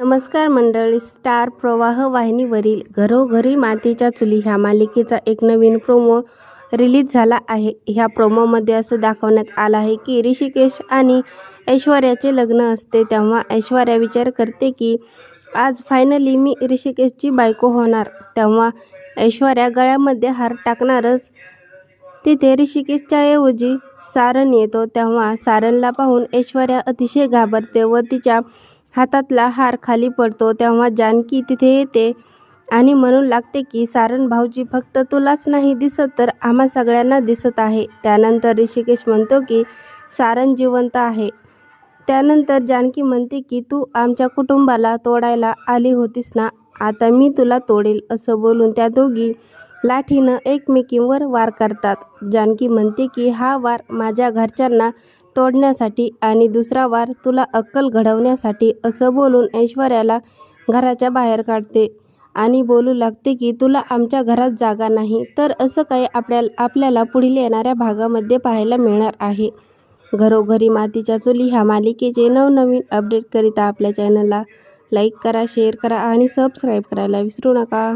नमस्कार मंडळी स्टार प्रवाह वाहिनीवरील घरोघरी मातीच्या चुली ह्या मालिकेचा एक नवीन प्रोमो रिलीज झाला आहे. ह्या प्रोमोमध्ये असं दाखवण्यात आलं आहे की ऋषिकेश आणि ऐश्वर्याचे लग्न असते. तेव्हा ऐश्वर्या विचार करते की आज फायनली मी ऋषिकेशची बायको होणार. तेव्हा ऐश्वर्या गळ्यामध्ये हार टाकणारच. तिथे ऋषिकेशच्या ऐवजी सारण येतो. तेव्हा सारणला पाहून ऐश्वर्या अतिशय घाबरते व तिच्या हातातला हार खाली पडतो तेव्हा जानकी तिथे येते आणि म्हणून लागते की सारण भाऊजी फक्त तुलाच नाही दिसत तर आम्हा सगळ्यांना दिसत आहे. त्यानंतर ऋषिकेश म्हणतो की सारण जिवंत आहे. त्यानंतर जानकी म्हणते की तू आमच्या कुटुंबाला तोडायला आली होतीस ना? आता मी तुला तोडेल असं बोलून त्या दोघी लाठीनं एकमेकींवर वार करतात. जानकी म्हणते की हा वार माझ्या घरच्यांना तोडण्यासाठी आणि दुसरा वार तुला अक्कल घडवण्यासाठी असं बोलून ऐश्वर्याला घराच्या बाहेर काढते. आणि बोलू लागते की तुला आमच्या घरात जागा नाही तर असं काही आपल्या आपल्याला पुढील येणाऱ्या भागामध्ये पाहायला मिळणार आहे. घरोघरी मातीच्या चुली ह्या मालिकेचे नवनवीन अपडेट करिता आपल्या चॅनलला लाईक करा शेअर करा आणि सबस्क्राईब करायला विसरू नका.